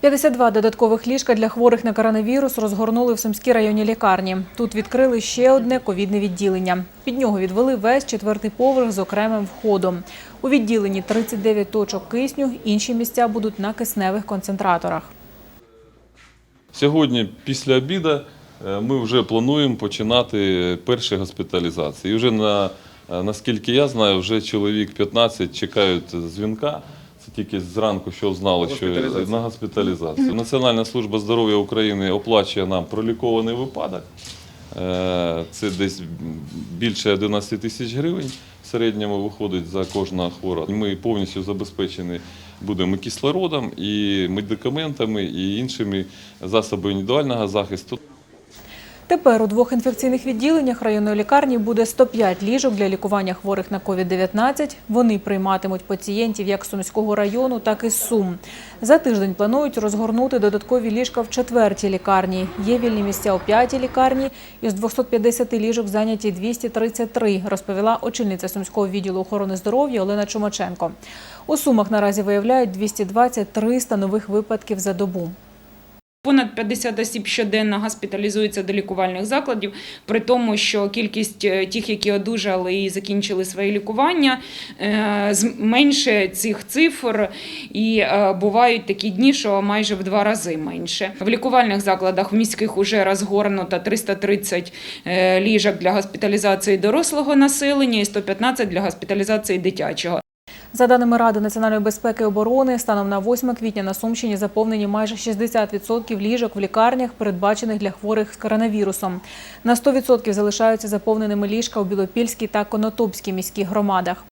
52 додаткових ліжка для хворих на коронавірус розгорнули в Сумській районній лікарні. Тут відкрили ще одне ковідне відділення. Під нього відвели весь четвертий поверх з окремим входом. У відділенні 39 точок кисню, інші місця будуть на кисневих концентраторах. Сьогодні, після обіду, е, ми вже плануємо починати перші госпіталізації. І вже на, е, наскільки я знаю, вже чоловік 15 чекають дзвінка. Це тільки зранку, що знали, що на госпіталізацію. Національна служба здоров'я України оплачує нам пролікований випадок. Е, Це десь більше 11 тисяч гривень в середньому виходить за кожного хворого. Ми повністю забезпечені будемо кислородом, і медикаментами, і іншими засобами індивідуального захисту. Тепер у двох інфекційних відділеннях районної лікарні буде 105 ліжок для лікування хворих на COVID-19. Вони прийматимуть пацієнтів як з Сумського району, так і з Сум. За тиждень планують розгорнути додаткові ліжка в четвертій лікарні. Є вільні місця у п'ятій лікарні. Із 250 ліжок зайняті 233, розповіла очільниця Сумського відділу охорони здоров'я Олена Чумаченко. У Сумах наразі виявляють 220-300 нових випадків за добу. Понад 50 осіб щоденно госпіталізуються до лікувальних закладів, при тому, що кількість е, тих, які одужали і закінчили своє лікування, е, зменшує цих цифр, і е, бувають такі дні, що майже в два рази менше. В лікувальних закладах в міських вже розгорнуто 330 е, ліжок для госпіталізації дорослого населення і 115 для госпіталізації дитячого. За даними Ради національної безпеки і оборони, станом на 8 квітня на Сумщині заповнені майже 60% ліжок в лікарнях, передбачених для хворих з коронавірусом. На 100% залишаються заповненими ліжка у Білопільській та Конотопській міських громадах.